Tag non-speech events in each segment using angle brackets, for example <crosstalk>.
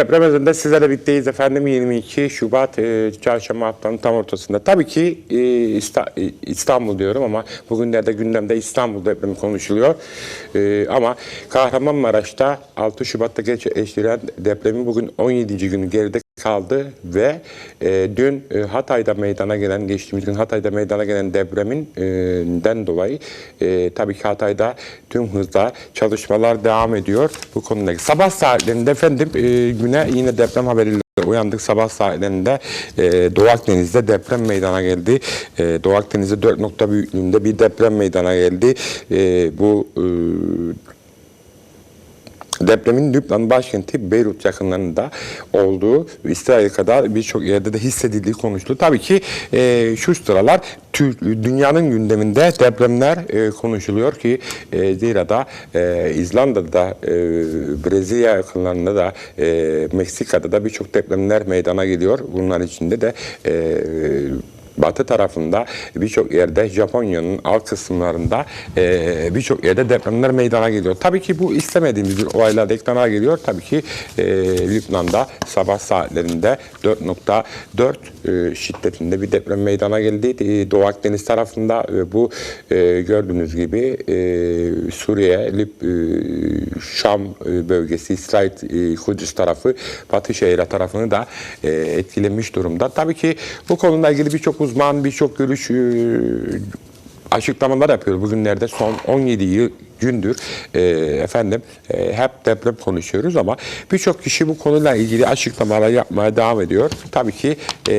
Deprem özelinde sizlerle birlikteyiz efendim 22 Şubat e, çarşamba haftanın tam ortasında. Tabii ki e, e, İstanbul diyorum ama bugünlerde gündemde İstanbul depremi konuşuluyor. E, ama Kahramanmaraş'ta 6 Şubat'ta gerçekleştirilen depremin bugün 17. günü geride kaldı ve e, dün e, Hatay'da meydana gelen, geçtiğimiz gün Hatay'da meydana gelen depreminden dolayı e, tabii ki Hatay'da tüm hızla çalışmalar devam ediyor bu konuyla. Sabah saatlerinde efendim e, güne yine deprem haberiyle uyandık sabah saatlerinde e, Doğu Akdeniz'de deprem meydana geldi. E, Doğu Akdeniz'de 4 nokta büyüklüğünde bir deprem meydana geldi. E, bu e, Depremin Lübnan başkenti Beyrut yakınlarında olduğu İsrail kadar birçok yerde de hissedildiği konuşuldu. Tabii ki e, şu sıralar dünyanın gündeminde depremler e, konuşuluyor ki e, zira da e, İzlanda'da e, Brezilya yakınlarında da e, Meksika'da da birçok depremler meydana geliyor. Bunlar içinde de e, Batı tarafında birçok yerde Japonya'nın alt kısımlarında e, birçok yerde depremler meydana geliyor. Tabii ki bu istemediğimiz bir olaylar ekrana geliyor. Tabii ki e, Lübnan'da sabah saatlerinde 4.4 e, şiddetinde bir deprem meydana geldi. E, Doğu Akdeniz tarafında ve bu e, gördüğünüz gibi e, Suriye, Lib, e, Şam e, bölgesi, İsrail, e, Kudüs tarafı, Batı şehirler tarafını da e, etkilemiş durumda. Tabii ki bu konuyla ilgili birçok uzman, birçok görüş e, açıklamalar yapıyor. Bugünlerde son 17 yıl gündür e, efendim e, hep deprem konuşuyoruz ama birçok kişi bu konuyla ilgili açıklamalar yapmaya devam ediyor. Tabii ki e,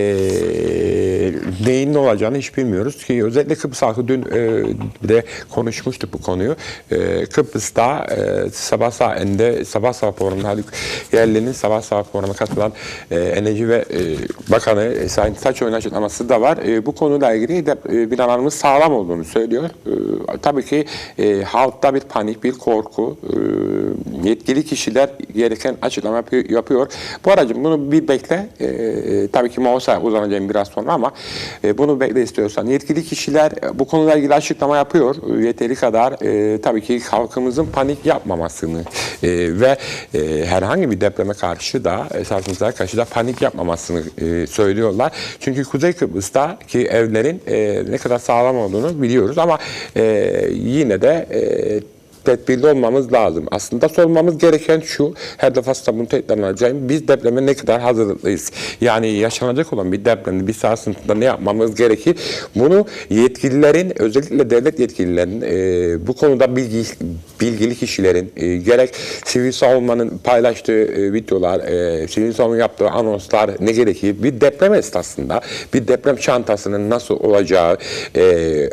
neyin ne olacağını hiç bilmiyoruz ki özellikle Kıbrıs halkı dün e, de konuşmuştuk bu konuyu. E, Kıbrıs'ta e, sabah saatinde sabah sabah programında Haluk Yerli'nin sabah sabah programına katılan e, Enerji ve e, Bakanı e, Sayın Saçoğlu'nun açıklaması da var. E, bu konuyla ilgili de e, binalarımız sağlam olduğunu söylüyor. E, tabii ki e, halkta bir panik, bir korku. E, yetkili kişiler gereken açıklama yapıyor. Bu aracım bunu bir bekle. E, e, tabii ki Mausa uzanacağım biraz sonra ama e, bunu bekle istiyorsan. Yetkili kişiler e, bu konuyla ilgili açıklama yapıyor. E, yeteri kadar e, tabii ki halkımızın panik yapmamasını e, ve e, herhangi bir depreme karşı da esasında karşı da panik yapmamasını e, söylüyorlar. Çünkü Kuzey Kıbrıs'taki evlerin e, ne kadar sağlam olduğunu biliyoruz ama e, yine de e, tedbirli olmamız lazım. Aslında sormamız gereken şu, her defasında bunu tekrarlayacağım. Biz depreme ne kadar hazırlıklıyız? Yani yaşanacak olan bir depremde, bir sarsıntıda ne yapmamız gerekir? Bunu yetkililerin, özellikle devlet yetkililerinin, e, bu konuda bilgi, bilgili kişilerin, e, gerek sivil savunmanın paylaştığı e, videolar, e, sivil savunma yaptığı anonslar ne gerekir? Bir deprem esnasında, bir deprem çantasının nasıl olacağı, e,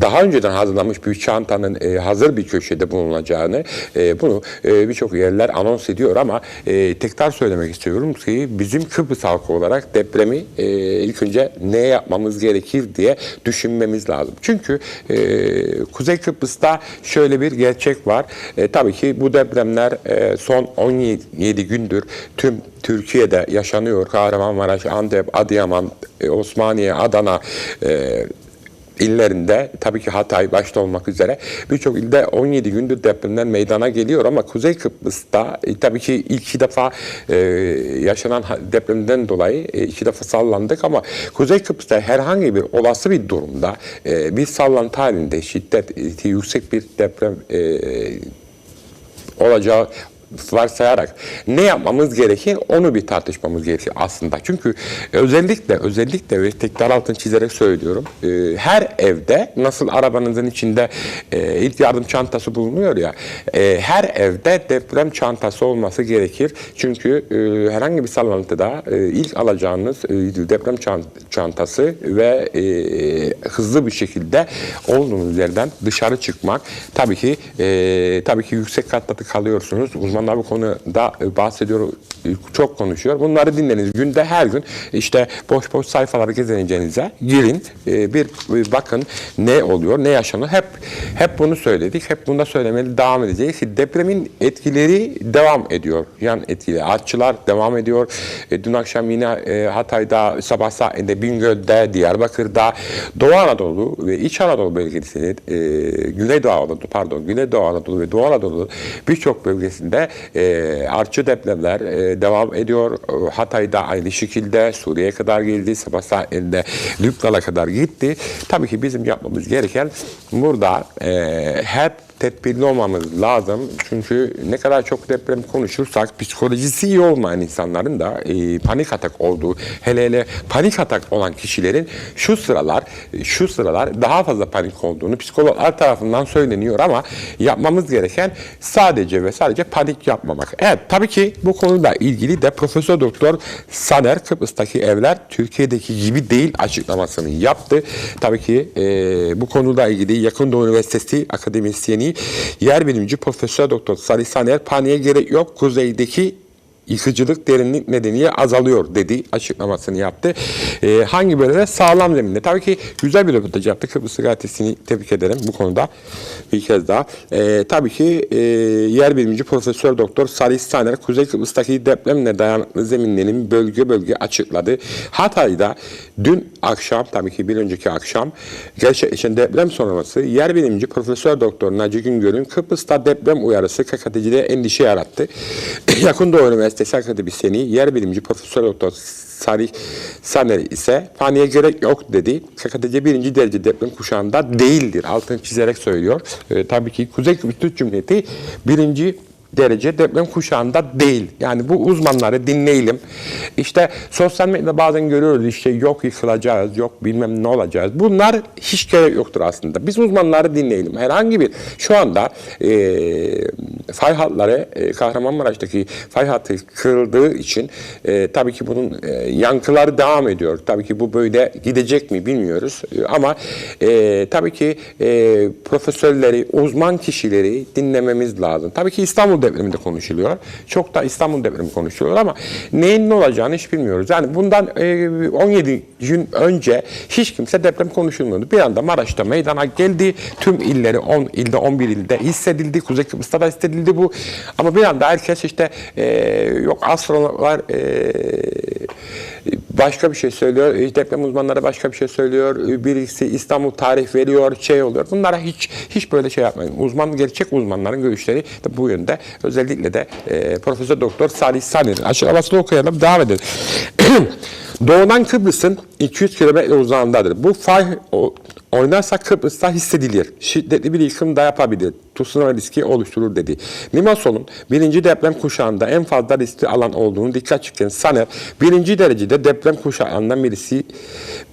daha önceden hazırlanmış bir çantanın e, hazır bir köşede bulunacağını e, bunu e, birçok yerler anons ediyor ama e, tekrar söylemek istiyorum ki bizim Kıbrıs halkı olarak depremi e, ilk önce ne yapmamız gerekir diye düşünmemiz lazım. Çünkü e, Kuzey Kıbrıs'ta şöyle bir gerçek var. E, tabii ki bu depremler e, son 17 gündür tüm Türkiye'de yaşanıyor. Kahramanmaraş, Antep, Adıyaman, e, Osmaniye, Adana, e, illerinde tabii ki Hatay başta olmak üzere birçok ilde 17 gündür depremler meydana geliyor ama Kuzey Kıbrıs'ta e, tabii ki iki defa e, yaşanan depremden dolayı e, iki defa sallandık ama Kuzey Kıbrıs'ta herhangi bir olası bir durumda e, bir sallantı halinde şiddeti yüksek bir deprem e, olacağı varsayarak ne yapmamız gerekir onu bir tartışmamız gerekir aslında. Çünkü özellikle özellikle ve tekrar altını çizerek söylüyorum. e, her evde nasıl arabanızın içinde e, ilk yardım çantası bulunuyor ya e, her evde deprem çantası olması gerekir. Çünkü e, herhangi bir sallantıda e, ilk alacağınız e, deprem çan- çantası ve e, hızlı bir şekilde olduğunuz yerden dışarı çıkmak. Tabii ki e, tabii ki yüksek katta kalıyorsunuz. Uzmanlar bu konuda e, bahsediyor, e, çok konuşuyor. Bunları dinleniz. Günde her gün işte boş boş sayfaları gezineceğinize girin. e, bir, bakın ne oluyor, ne yaşanıyor. Hep hep bunu söyledik. Hep bunu da söylemeli devam edeceğiz. Depremin etkileri devam ediyor. Yan etkileri. Artçılar devam ediyor. E, dün akşam yine e, Hatay'da, sabah saatinde Bingöl'de, Diyarbakır'da, Doğu Anadolu ve İç Anadolu bölgesinin, e, Güneydoğu Anadolu, pardon, Güneydoğu Anadolu ve Doğu Anadolu birçok bölgesinde e, artçı depremler e, devam ediyor. E, Hatay'da aynı şekilde Suriye'ye kadar geldi. Sabah saatlerinde Lübnan'a kadar gitti. Tabii ki bizim yapmamız gereken burada e, hep tedbirli olmamız lazım. Çünkü ne kadar çok deprem konuşursak psikolojisi iyi olmayan insanların da e, panik atak olduğu, hele hele panik atak olan kişilerin şu sıralar şu sıralar daha fazla panik olduğunu psikologlar tarafından söyleniyor ama yapmamız gereken sadece ve sadece panik yapmamak. Evet tabii ki bu konuyla ilgili de Profesör Doktor Saner Kıbrıs'taki evler Türkiye'deki gibi değil açıklamasını yaptı. Tabii ki e, bu konuyla ilgili Yakın Doğu Üniversitesi akademisyeni yer bilimci Profesör Doktor Salih Saner paniğe gerek yok. Kuzeydeki yıkıcılık derinlik nedeniyle azalıyor dedi açıklamasını yaptı. Ee, hangi bölümde? Sağlam zeminde. Tabii ki güzel bir röportaj yaptı. Kıbrıs gazetesini tebrik ederim bu konuda bir kez daha. Ee, tabii ki e, yer bilimci Profesör Doktor Salih Saner Kuzey Kıbrıs'taki depremle dayanıklı zeminlerin bölge bölge açıkladı. Hatay'da dün akşam tabii ki bir önceki akşam gerçekleşen deprem sonrası yer bilimci Profesör Doktor Naci Güngör'ün Kıbrıs'ta deprem uyarısı KKTC'de endişe yarattı. <clears throat> Yakın Doğu Akademisyeni yer bilimci Profesör Doktor Salih Saner ise paniğe gerek yok dedi. KKTC birinci derece deprem kuşağında değildir. Altını çizerek söylüyor. Ee, tabii ki Kuzey Kıbrıs Türk Cumhuriyeti birinci derece deprem kuşağında değil. Yani bu uzmanları dinleyelim. İşte sosyal medyada bazen görüyoruz işte yok yıkılacağız, yok bilmem ne olacağız. Bunlar hiç gerek yoktur aslında. Biz uzmanları dinleyelim. Herhangi bir şu anda e, fay hatları e, Kahramanmaraş'taki fay hattı kırıldığı için e, tabii ki bunun e, yankıları devam ediyor. Tabii ki bu böyle gidecek mi bilmiyoruz. E, ama e, tabii ki e, profesörleri, uzman kişileri dinlememiz lazım. Tabii ki İstanbul depremi de konuşuluyor. Çok da İstanbul depremi konuşuluyor ama neyin ne olacağını hiç bilmiyoruz. Yani bundan e, 17 gün önce hiç kimse deprem konuşulmuyordu. Bir anda Maraş'ta meydana geldi. Tüm illeri 10 ilde 11 ilde hissedildi. Kuzey Kıbrıs'ta da hissedildi bu. Ama bir anda herkes işte e, yok astronomlar e, başka bir şey söylüyor. e, Deprem uzmanları başka bir şey söylüyor. e, Birisi İstanbul tarih veriyor, şey oluyor. Bunlara hiç hiç böyle şey yapmayın. Uzman gerçek uzmanların görüşleri de bu yönde. Özellikle de e, Profesör Doktor Salih Saner'in açıklamasını okuyalım. Devam edelim. <clears throat> Doğudan Kıbrıs'ın 200 kilometre uzağındadır. Bu fay o, oynarsa Kıbrıs'ta hissedilir. Şiddetli bir yıkım da yapabilir. Tsunami riski oluşturur dedi. Limasol'un birinci deprem kuşağında en fazla riskli alan olduğunu dikkat çeken Saner, birinci derecede deprem kuşağından birisi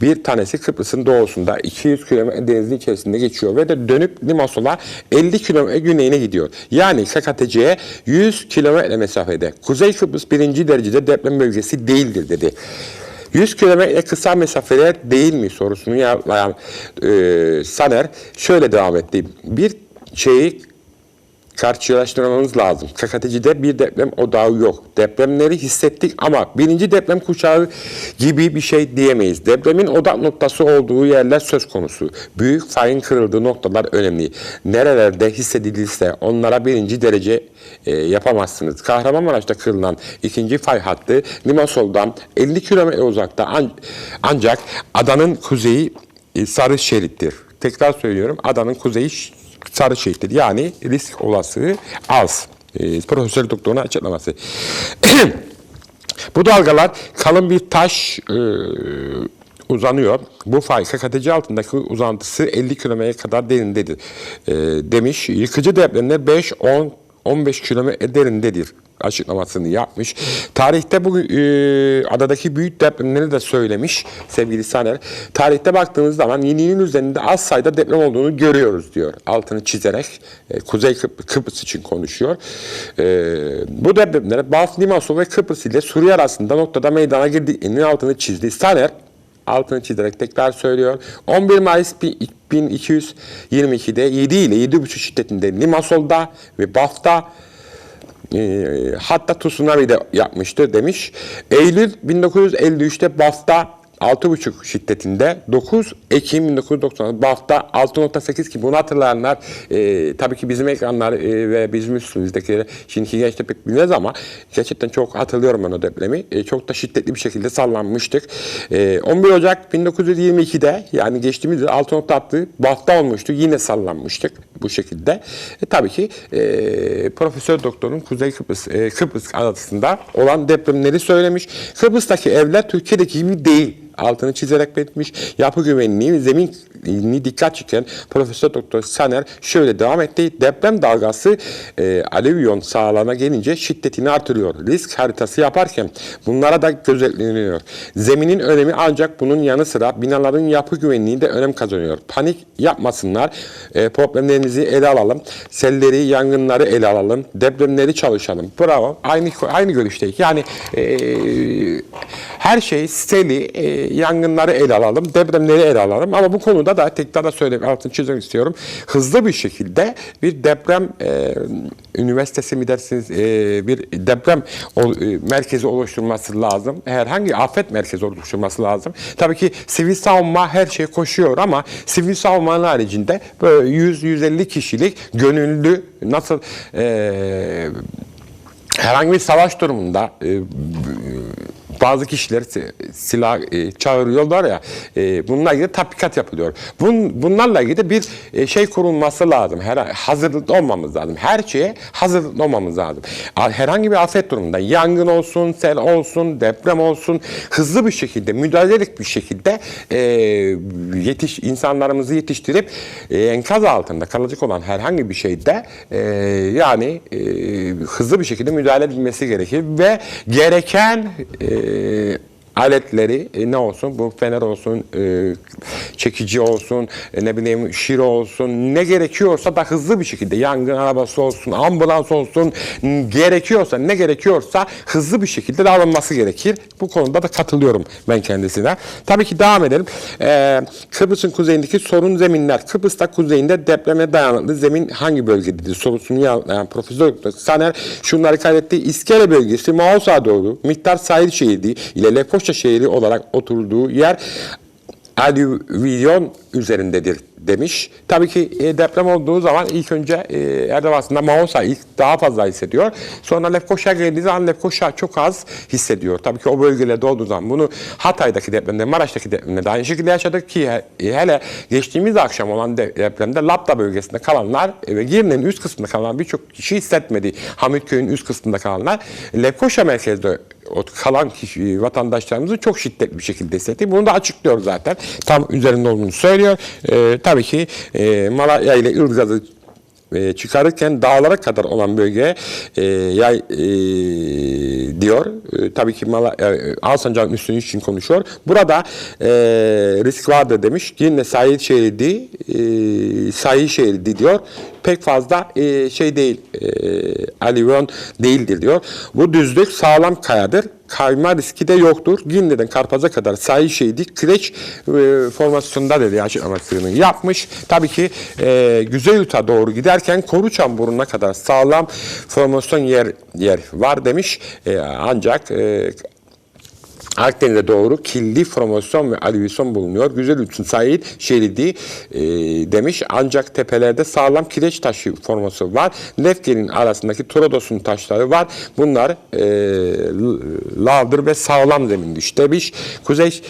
bir tanesi Kıbrıs'ın doğusunda 200 kilometre denizin içerisinde geçiyor ve de dönüp Limasol'a 50 kilometre güneyine gidiyor. Yani KKTC'ye 100 kilometre mesafede. Kuzey Kıbrıs birinci derecede deprem bölgesi değildir dedi. 100 kilometre kısa mesafeler değil mi sorusunu yanıtlayan e, Saner şöyle devam etti. Bir şeyi karşılaştırmamız lazım. KKTC'de bir deprem odağı yok. Depremleri hissettik ama birinci deprem kuşağı gibi bir şey diyemeyiz. Depremin odak noktası olduğu yerler söz konusu. Büyük fayın kırıldığı noktalar önemli. Nerelerde hissedilirse onlara birinci derece e, yapamazsınız. Kahramanmaraş'ta kırılan ikinci fay hattı Limasol'dan 50 kilometre uzakta an- ancak adanın kuzeyi e, sarı şerittir. Tekrar söylüyorum adanın kuzeyi sarı şerittir. Yani risk olasılığı az. E, Profesör doktorun açıklaması. <clears throat> Bu dalgalar kalın bir taş e, uzanıyor. Bu fay KKTC altındaki uzantısı 50 kilometre kadar derindedir e, demiş. Yıkıcı depremler 5, 10, 15 kilometre derindedir açıklamasını yapmış. Tarihte bu e, adadaki büyük depremleri de söylemiş sevgili Saner. Tarihte baktığımız zaman Yeni'nin üzerinde az sayıda deprem olduğunu görüyoruz diyor. Altını çizerek e, Kuzey Kıbr- Kıbrıs için konuşuyor. E, bu depremler Baf, Limassol ve Kıbrıs ile Suriye arasında noktada meydana girdiğinin altını çizdi. Saner altını çizerek tekrar söylüyor. 11 Mayıs 1222'de 7 ile 7,5 şiddetinde Limassol'da ve Baf'ta e, hatta tsunami de yapmıştır demiş. Eylül 1953'te Baf'ta 6,5 şiddetinde 9 Ekim 1990 Baf'ta 6.8 ki bunu hatırlayanlar e, tabii ki bizim ekranlar e, ve bizim üstümüzdekileri şimdiki gençler pek bilmez ama gerçekten çok hatırlıyorum ben depremi. E, çok da şiddetli bir şekilde sallanmıştık. E, 11 Ocak 1922'de yani geçtiğimiz yıl 6.6 Baf'ta olmuştu. Yine sallanmıştık. bu şekilde. E, tabii ki e, Profesör Doktor'un Kuzey Kıbrıs e, Kıbrıs adasında olan depremleri söylemiş. Kıbrıs'taki evler Türkiye'deki gibi değil altını çizerek belirtmiş. Yapı güvenliği ve zeminini dikkat çeken Profesör Doktor Saner şöyle devam etti. Deprem dalgası e, alüvyon sahalarına gelince şiddetini artırıyor. Risk haritası yaparken bunlara da gözetleniyor. Zeminin önemi ancak bunun yanı sıra binaların yapı güvenliği de önem kazanıyor. Panik yapmasınlar. E, problemlerinizi ele alalım. Selleri, yangınları ele alalım. Depremleri çalışalım. Bravo. Aynı aynı görüşteyiz. Yani e, her şey seli, e, yangınları ele alalım, depremleri ele alalım. Ama bu konuda da tekrar da söyleyeyim, altını çizmek istiyorum. Hızlı bir şekilde bir deprem e, üniversitesi mi dersiniz, e, bir deprem o, e, merkezi oluşturulması lazım. Herhangi afet merkezi oluşturulması lazım. Tabii ki sivil savunma her şey koşuyor ama sivil savunmanın haricinde böyle 100-150 kişilik gönüllü nasıl e, herhangi bir savaş durumunda e, bazı kişiler si- silah e, çağırıyorlar ya e, bununla ilgili tatbikat yapılıyor. Bun, bunlarla ilgili bir e, şey kurulması lazım. Her, hazırlıklı olmamız lazım. Her şeye hazırlıklı olmamız lazım. Herhangi bir afet durumunda yangın olsun, sel olsun, deprem olsun hızlı bir şekilde, müdahalelik bir şekilde e, yetiş insanlarımızı yetiştirip e, enkaz altında kalacak olan herhangi bir şeyde e, yani e, hızlı bir şekilde müdahale edilmesi gerekir ve gereken e, e, aletleri e, ne olsun? Bu fener olsun, e, çekici olsun, e, ne bileyim şiro olsun, ne gerekiyorsa da hızlı bir şekilde yangın arabası olsun, ambulans olsun, gerekiyorsa, ne gerekiyorsa hızlı bir şekilde de alınması gerekir. Bu konuda da katılıyorum ben kendisine. Tabii ki devam edelim. E, Kıbrıs'ın kuzeyindeki sorun zeminler. Kıbrıs'ta kuzeyinde depreme dayanıklı zemin hangi bölgededir sorusunu yanıtlayan Profesör Doktor Saner şunları kaydetti. İskele bölgesi Mausa doğru Miktar sahil şehri ile Lefkoşa şehri olarak oturduğu yer alüvyon üzerindedir demiş. Tabii ki e, deprem olduğu zaman ilk önce e, Erdoğan'da Mausa ilk daha fazla hissediyor. Sonra Lefkoşa geldiği zaman Lefkoşa çok az hissediyor. Tabii ki o bölgelerde olduğu zaman bunu Hatay'daki depremde, Maraş'taki depremde de aynı şekilde yaşadık ki he- hele geçtiğimiz akşam olan de- depremde Lapta bölgesinde kalanlar e, ve Girne'nin üst kısmında kalan birçok kişi hissetmedi. Hamitköy'ün üst kısmında kalanlar Lefkoşa merkezde kalan kişi, vatandaşlarımızı çok şiddetli bir şekilde hissetti. Bunu da açıklıyor zaten. Tam üzerinde olduğunu söylüyor. Ee, tabii ki e, Malaya ile Ilgaz'ı e, çıkarırken dağlara kadar olan bölgeye e, yay e, diyor. E, tabii ki Mala, e, Alsancak'ın üstünü için konuşuyor. Burada e, risk vardır demiş. Yine sahil şeridi e, sahil şeridi diyor. Pek fazla e, şey değil e, alüvyon değildir diyor. Bu düzlük sağlam kayadır. Kayma riski de yoktur. Ginne'den Karpaz'a kadar sahil şeridi kireç e, formasyonunda dedi açıklamasını yapmış. Tabii ki e, Güzelyurt'a doğru giderken Koruçan Burnu'na kadar sağlam formasyon yer yer var demiş. E, ancak e, Akdeniz'e doğru kirli formasyon ve alüvyon bulunuyor. Güzel üçün sahil şeridi e, demiş. Ancak tepelerde sağlam kireç taşı forması var. Lefke'nin arasındaki Trodos'un taşları var. Bunlar e, lavdır ve sağlam zemindir demiş. Kuzey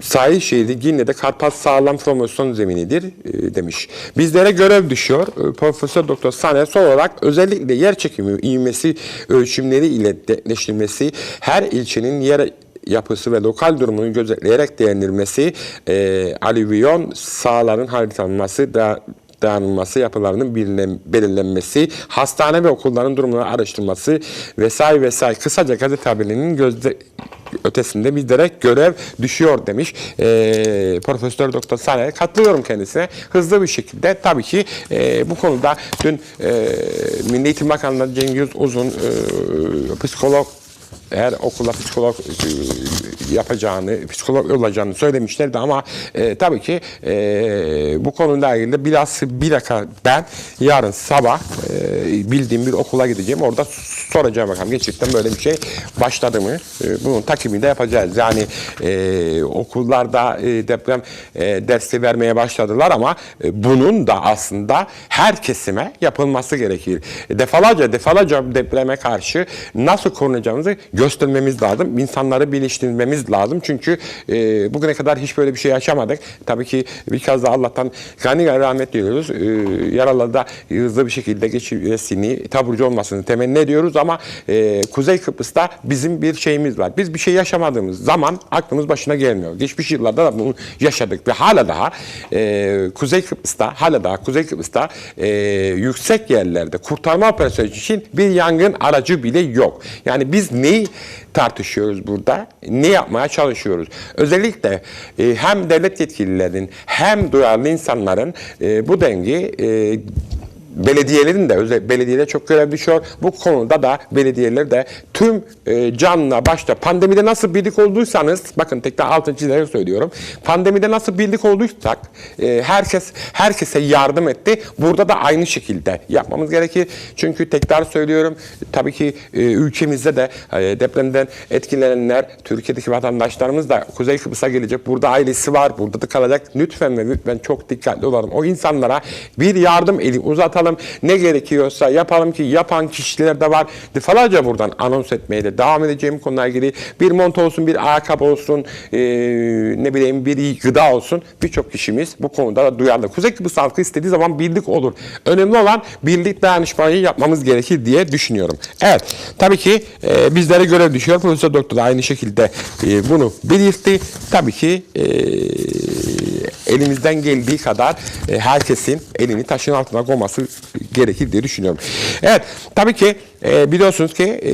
sahil şeridi Ginne'de Karpat sağlam formasyon zeminidir e, demiş. Bizlere görev düşüyor. E, Profesör Doktor Saner son olarak özellikle yer çekimi ivmesi ölçümleri ile netleştirilmesi her ilçenin yer yapısı ve lokal durumunu gözetleyerek değerlendirilmesi, e, alüvyon sahaların haritalanması da dayanılması, yapılarının belirlen- belirlenmesi, hastane ve okulların durumunu araştırması vesaire vesaire. Kısaca gazete haberinin gözde ötesinde bizlere görev düşüyor demiş. E, Profesör Doktor Saner'e katılıyorum kendisine. Hızlı bir şekilde tabii ki e, bu konuda dün e, Milli Eğitim Bakanlığı Cengiz Uzun e, psikolog eğer okula psikolog e, yapacağını, psikolog olacağını söylemişlerdi ama e, tabii ki e, bu konuyla ilgili biraz bir dakika ben yarın sabah e, bildiğim bir okula gideceğim. Orada soracağım bakalım gerçekten böyle bir şey başladı mı? E, bunun takibini de yapacağız. Yani e, okullarda e, deprem e, dersi vermeye başladılar ama e, bunun da aslında her kesime yapılması gerekir. Defalarca defalarca depreme karşı nasıl korunacağımızı göstermemiz lazım. İnsanları bilinçlendirmemiz lazım. Çünkü e, bugüne kadar hiç böyle bir şey yaşamadık. Tabii ki bir kez daha Allah'tan gani gani rahmet diliyoruz. E, yaralıları da hızlı bir şekilde geçmesini, taburcu olmasını temenni ediyoruz ama e, Kuzey Kıbrıs'ta bizim bir şeyimiz var. Biz bir şey yaşamadığımız zaman aklımız başına gelmiyor. Geçmiş yıllarda da bunu yaşadık ve hala daha e, Kuzey Kıbrıs'ta hala daha Kuzey Kıbrıs'ta e, yüksek yerlerde kurtarma operasyonu için bir yangın aracı bile yok. Yani biz neyi tartışıyoruz burada? Ne yapmaya çalışıyoruz? Özellikle e, hem devlet yetkililerinin hem duyarlı insanların e, bu dengi e, belediyelerin de özel belediyeler çok görev düşüyor. Bu konuda da belediyeler de tüm e, canla başta pandemide nasıl birlik olduysanız bakın tekrar altın çizerek söylüyorum. Pandemide nasıl birlik olduysak e, herkes herkese yardım etti. Burada da aynı şekilde yapmamız gerekir. Çünkü tekrar söylüyorum tabii ki e, ülkemizde de e, depremden etkilenenler Türkiye'deki vatandaşlarımız da Kuzey Kıbrıs'a gelecek. Burada ailesi var. Burada da kalacak. Lütfen ve lütfen çok dikkatli olalım. O insanlara bir yardım eli uzatalım. Ne gerekiyorsa yapalım ki yapan kişiler de var. Defalarca buradan anons etmeye de devam edeceğim konularla ilgili. Bir mont olsun, bir ayakkabı olsun, e, ne bileyim bir gıda olsun. Birçok kişimiz bu konuda da duyarlı. Kuzey Kıbrıs halkı istediği zaman birlik olur. Önemli olan birlik dayanışmayı yapmamız gerekir diye düşünüyorum. Evet, tabii ki e, bizlere görev düşüyor. Profesör Doktor da aynı şekilde e, bunu belirtti. Tabii ki e, elimizden geldiği kadar e, herkesin elini taşın altına koyması gerekir diye düşünüyorum. Evet, tabii ki e, biliyorsunuz ki e,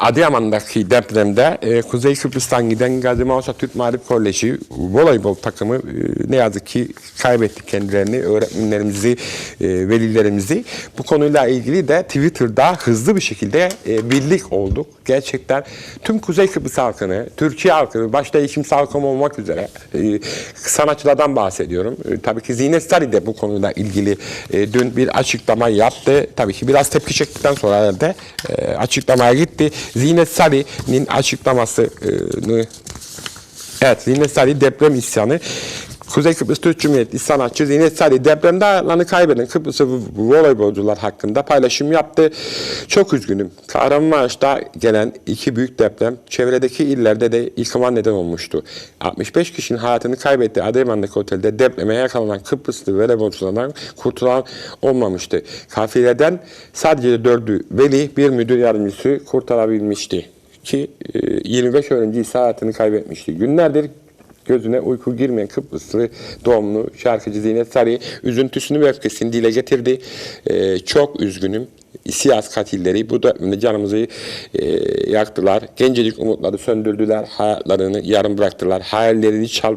Adıyaman'daki depremde e, Kuzey Kıbrıs'tan giden Gazi Mausa Türk Marif Koleji voleybol takımı e, ne yazık ki kaybettik kendilerini, öğretmenlerimizi, e, velilerimizi. Bu konuyla ilgili de Twitter'da hızlı bir şekilde e, birlik olduk. Gerçekten tüm Kuzey Kıbrıs halkını, Türkiye halkını, başta eğitim halkım olmak üzere e, sanatçılardan bahsediyorum. E, tabii ki Zinet Sari de bu konuyla ilgili e, dün bir açıklama yaptı. Tabii ki biraz tepki çektikten sonra herhalde e, açıklamaya gitti. Zinet Sari'nin açıklamasını Evet, Zinet Sari deprem isyanı. Kuzey Kıbrıs Türk Cumhuriyeti sanatçı Zinet Sari depremde hayatlarını kaybeden Kıbrıs voleybolcular hakkında paylaşım yaptı. Çok üzgünüm. Kahramanmaraş'ta gelen iki büyük deprem çevredeki illerde de yıkıma neden olmuştu. 65 kişinin hayatını kaybettiği Adıyaman'daki otelde depreme yakalanan Kıbrıslı voleybolculardan kurtulan olmamıştı. Kafileden sadece dördü veli bir müdür yardımcısı kurtarabilmişti ki e, 25 öğrenci ise hayatını kaybetmişti. Günlerdir gözüne uyku girmeyen Kıbrıslı doğumlu şarkıcı Zinet Sarı üzüntüsünü ve öfkesini dile getirdi. Ee, çok üzgünüm. Siyas katilleri bu da canımızı e, yaktılar. Gencecik umutları söndürdüler. Hayatlarını yarım bıraktılar. Hayallerini çal,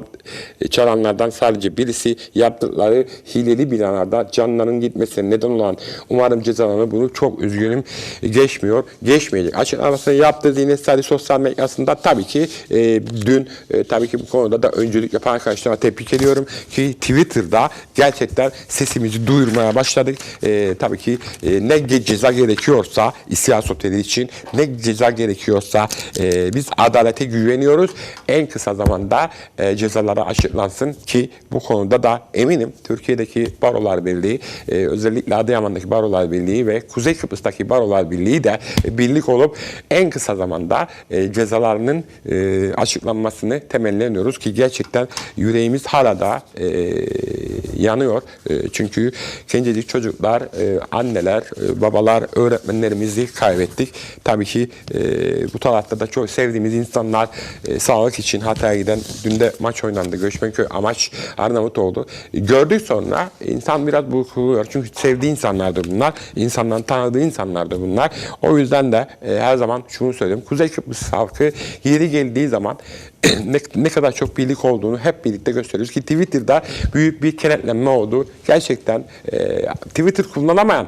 çalanlardan sadece birisi yaptıkları hileli binalarda canlarının gitmesine neden olan umarım cezalarını bunu çok üzgünüm geçmiyor. Geçmeyecek. Açıklamasını yaptığı Zinet Sarı sosyal medyasında tabii ki e, dün e, tabii ki bu konuda da öncülük yapan arkadaşlarıma tebrik ediyorum ki Twitter'da gerçekten sesimizi duyurmaya başladık. E, tabii ki e, ne ge- ceza gerekiyorsa İsyan Oteli için ne ceza gerekiyorsa e, biz adalete güveniyoruz. En kısa zamanda e, cezaları açıklansın ki bu konuda da eminim Türkiye'deki Barolar Birliği e, özellikle Adıyaman'daki Barolar Birliği ve Kuzey Kıbrıs'taki Barolar Birliği de birlik olup en kısa zamanda e, cezalarının e, açıklanmasını temelleniyoruz ki gerçekten yüreğimiz hala da e, yanıyor. E, çünkü gencecik çocuklar, e, anneler, e, babalar, öğretmenlerimizi kaybettik. Tabii ki e, bu tarafta da çok sevdiğimiz insanlar e, sağlık için Hatay'a giden dün de maç oynandı. Göçmenköy amaç Arnavutoğlu. E, gördük sonra insan biraz burkuluyor. Çünkü sevdiği insanlardır bunlar. İnsanların tanıdığı insanlardır bunlar. O yüzden de e, her zaman şunu söyleyeyim. Kuzey Kıbrıs halkı yeri geldiği zaman <clears throat> ne, ne kadar çok birlik olduğunu hep birlikte gösteriyoruz ki Twitter'da büyük bir kenetlenme oldu. Gerçekten e, Twitter kullanamayan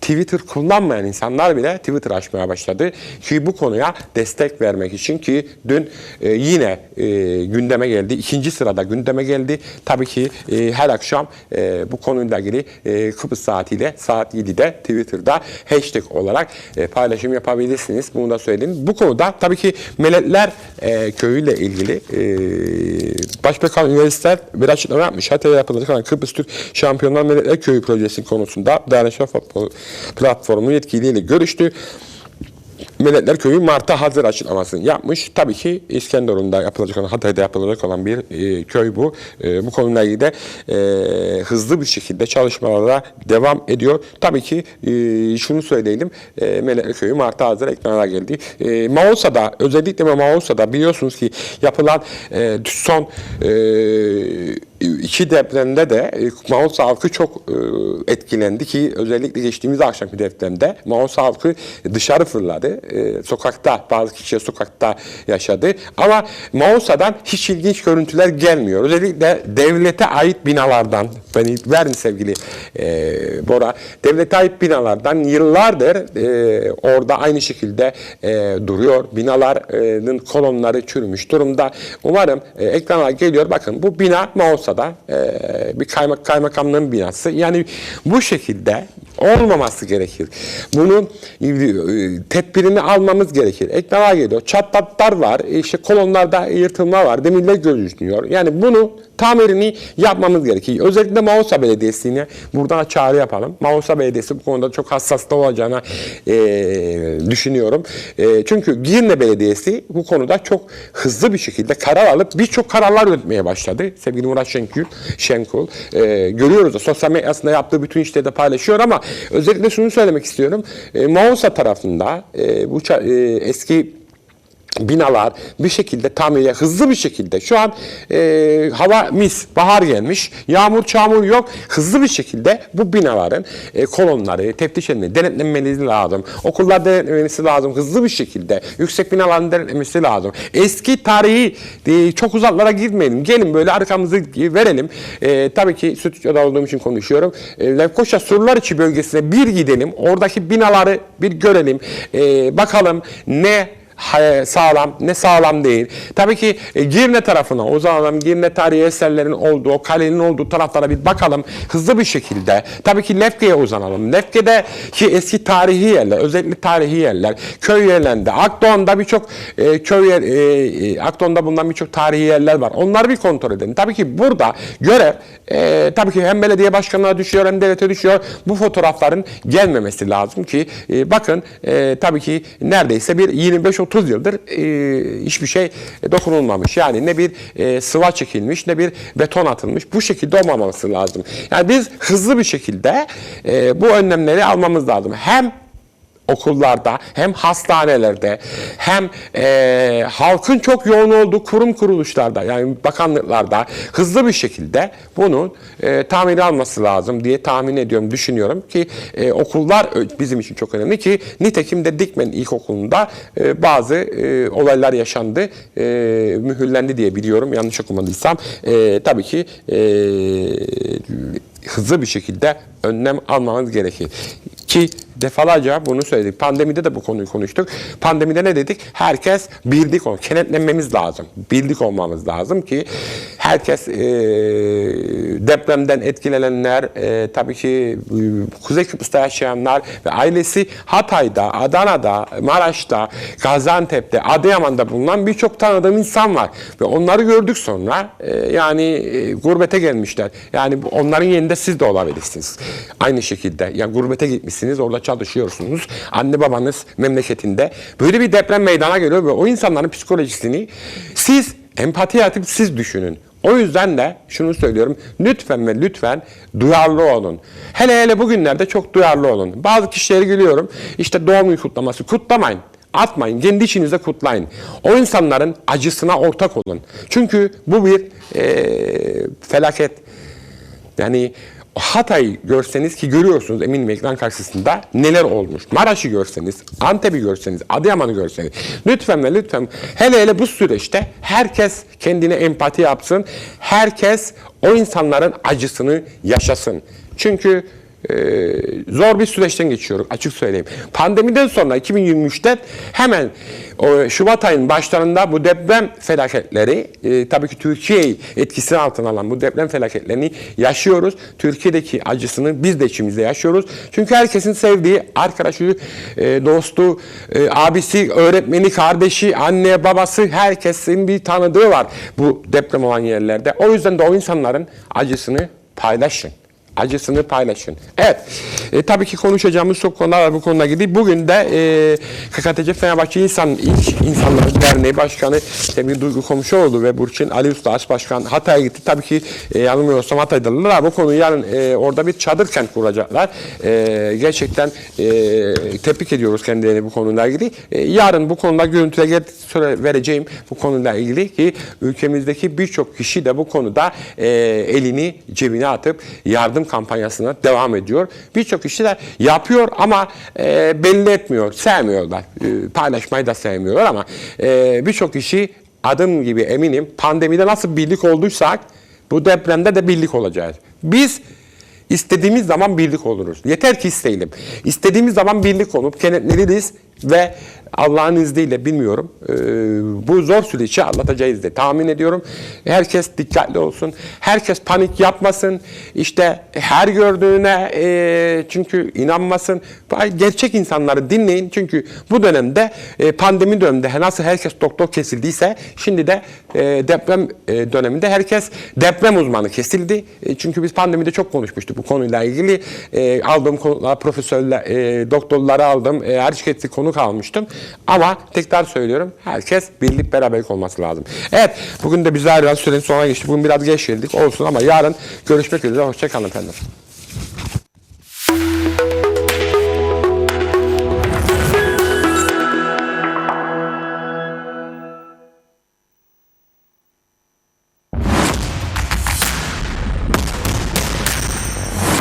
Twitter kullanmayan insanlar bile Twitter açmaya başladı. Ki bu konuya destek vermek için ki dün e, yine e, gündeme geldi. ikinci sırada gündeme geldi. Tabii ki e, her akşam e, bu konuyla ilgili e, Kıbrıs saatiyle saat 7'de Twitter'da hashtag olarak e, paylaşım yapabilirsiniz. Bunu da söyleyeyim. Bu konuda tabii ki Melekler e, köyüyle ilgili e, Başbakan Üniversiteler bir açıklama yapmış. Hatay'da yapılacak olan Kıbrıs Türk Şampiyonlar Melekler Köyü projesi konusunda dayanışma platformu yetkiliyle görüştü. Melekler Köyü Mart'a hazır açıklamasını yapmış. Tabii ki İskenderun'da yapılacak olan, Hatay'da yapılacak olan bir e, köy bu. E, bu konuyla ilgili de e, hızlı bir şekilde çalışmalara devam ediyor. Tabii ki e, şunu söyleyelim. E, Melekler Köyü Mart'a hazır ekrana geldi. E, Mausa'da özellikle Mausa'da biliyorsunuz ki yapılan e, son e, iki depremde de e, Maus halkı çok e, etkilendi ki özellikle geçtiğimiz akşamki depremde Maus halkı dışarı fırladı. E, sokakta bazı kişiler sokakta yaşadı. Ama Mausa'dan hiç ilginç görüntüler gelmiyor. Özellikle devlete ait binalardan beni verin sevgili Bora. Devlete ait binalardan yıllardır orada aynı şekilde duruyor. Binaların kolonları çürümüş durumda. Umarım ekrana geliyor. Bakın bu bina Mausa'da e, bir kaymak, kaymakamlığın binası. Yani bu şekilde olmaması gerekir. Bunun e, tedbirini almamız gerekir. Ekrana geliyor. Çatlaklar var. İşte kolonlarda yırtılma var. Demirler gözüküyor. Yani bunu tamirini yapmamız gerekir. Özellikle Mausa Belediyesi'ne buradan çağrı yapalım. Mausa Belediyesi bu konuda çok hassas da olacağını e, düşünüyorum. E, çünkü Girne Belediyesi bu konuda çok hızlı bir şekilde karar alıp birçok kararlar üretmeye başladı. Sevgili Murat Şenkül, Şenkul. E, görüyoruz da sosyal medyasında yaptığı bütün işleri de paylaşıyor ama özellikle şunu söylemek istiyorum. E, Mausa tarafında e, bu e, eski binalar bir şekilde tamire hızlı bir şekilde. Şu an e, hava mis bahar gelmiş yağmur çamur yok. Hızlı bir şekilde bu binaların e, kolonları teftiş edilmesi denetlenmesi lazım. Okullar denetlenmesi lazım. Hızlı bir şekilde yüksek binaların denetlenmesi lazım. Eski tarihi e, çok uzaklara gitmeyelim gelin böyle arkamızı verelim. E, tabii ki stüdyoda olduğum için konuşuyorum. E, Lefkoşa Surlar bölgesine bir gidelim. Oradaki binaları bir görelim. E, bakalım ne sağlam ne sağlam değil. Tabii ki e, Girne tarafına zaman Girne tarihi eserlerin olduğu, kalenin olduğu taraflara bir bakalım hızlı bir şekilde. Tabii ki Lefke'ye uzanalım. Lefke'de ki eski tarihi yerler, özellikle tarihi yerler, köy yerlerinde, Akdoğan'da birçok e, köy yer, e, e, Akdoğan'da bulunan birçok tarihi yerler var. Onları bir kontrol edelim. Tabii ki burada görev e, tabii ki hem belediye başkanına düşüyor hem devlete düşüyor. Bu fotoğrafların gelmemesi lazım ki e, bakın e, tabii ki neredeyse bir 25-30 yıldır e, hiçbir şey dokunulmamış. Yani ne bir e, sıva çekilmiş ne bir beton atılmış. Bu şekilde olmaması lazım. Yani biz hızlı bir şekilde e, bu önlemleri almamız lazım. Hem okullarda hem hastanelerde hem e, halkın çok yoğun olduğu kurum kuruluşlarda yani bakanlıklarda hızlı bir şekilde bunun e, tamiri alması lazım diye tahmin ediyorum, düşünüyorum ki e, okullar bizim için çok önemli ki nitekim de Dikmen İlkokulu'nda e, bazı e, olaylar yaşandı, e, mühürlendi diye biliyorum yanlış okumadıysam. E, tabii ki e, hızlı bir şekilde önlem almamız gerekir. Ki defalarca bunu söyledik. Pandemide de bu konuyu konuştuk. Pandemide ne dedik? Herkes birlik ol. Kenetlenmemiz lazım. Birlik olmamız lazım ki herkes e, depremden etkilenenler, e, tabii ki e, Kuzey Kıbrıs'ta yaşayanlar ve ailesi Hatay'da, Adana'da, Maraş'ta, Gaziantep'te, Adıyaman'da bulunan birçok tanıdığım insan var. Ve onları gördük sonra e, yani e, gurbete gelmişler. Yani onların yerinde siz de olabilirsiniz. Aynı şekilde. Yani gurbete gitmişsiniz, orada çalışıyorsunuz. Anne babanız memleketinde. Böyle bir deprem meydana geliyor ve o insanların psikolojisini siz empati yatıp siz düşünün. O yüzden de şunu söylüyorum. Lütfen ve lütfen duyarlı olun. Hele hele bugünlerde çok duyarlı olun. Bazı kişileri gülüyorum. İşte doğum günü kutlaması. Kutlamayın. Atmayın. Kendi içinizde kutlayın. O insanların acısına ortak olun. Çünkü bu bir eee, felaket. Yani Hatay'ı görseniz ki görüyorsunuz eminim ekran karşısında neler olmuş. Maraş'ı görseniz, Antep'i görseniz, Adıyaman'ı görseniz. Lütfen ve lütfen hele hele bu süreçte herkes kendine empati yapsın. Herkes o insanların acısını yaşasın. Çünkü e, zor bir süreçten geçiyoruz açık söyleyeyim. Pandemiden sonra 2023'te hemen o Şubat ayının başlarında bu deprem felaketleri e, tabii ki Türkiye'yi etkisi altına alan bu deprem felaketlerini yaşıyoruz. Türkiye'deki acısını biz de içimizde yaşıyoruz. Çünkü herkesin sevdiği arkadaşı, e, dostu, e, abisi, öğretmeni, kardeşi, anne, babası herkesin bir tanıdığı var bu deprem olan yerlerde. O yüzden de o insanların acısını paylaşın. Acısını paylaşın. Evet, e, tabii ki konuşacağımız çok konular var bu konuyla ilgili. Bugün de e, KKTC Fenerbahçe İnsan İş İnsanları Derneği Başkanı sevgili Duygu Komşuoğlu ve Burçin Ali Usta As Başkan Hatay'a gitti. Tabii ki e, yanılmıyorsam Hatay'dalar bu konuyu yarın e, orada bir çadır kent kuracaklar. E, gerçekten e, tebrik ediyoruz kendilerini bu konuyla ilgili. E, yarın bu konuda görüntüle söyle vereceğim bu konuyla ilgili ki ülkemizdeki birçok kişi de bu konuda e, elini cebine atıp yardım kampanyasına devam ediyor. Birçok kişiler yapıyor ama e, belli etmiyor, sevmiyorlar. E, paylaşmayı da sevmiyorlar ama e, birçok kişi adım gibi eminim pandemide nasıl birlik olduysak bu depremde de birlik olacağız. Biz İstediğimiz zaman birlik oluruz. Yeter ki isteyelim. İstediğimiz zaman birlik olup kenetleniriz ve Allah'ın izniyle bilmiyorum e, bu zor süreci atlatacağız diye tahmin ediyorum. Herkes dikkatli olsun. Herkes panik yapmasın. İşte her gördüğüne e, çünkü inanmasın. Gerçek insanları dinleyin. Çünkü bu dönemde e, pandemi döneminde nasıl herkes doktor kesildiyse şimdi de e, deprem döneminde herkes deprem uzmanı kesildi. Çünkü biz pandemide çok konuşmuştuk bu konuyla ilgili. E, aldığım konular profesörler, doktorları aldım. Her şirketi konuk almıştım. Ama tekrar söylüyorum herkes birlik beraberlik olması lazım. Evet bugün de bize ayrılan sürenin sonuna geçti. Bugün biraz geç geldik olsun ama yarın görüşmek üzere. Hoşçakalın efendim.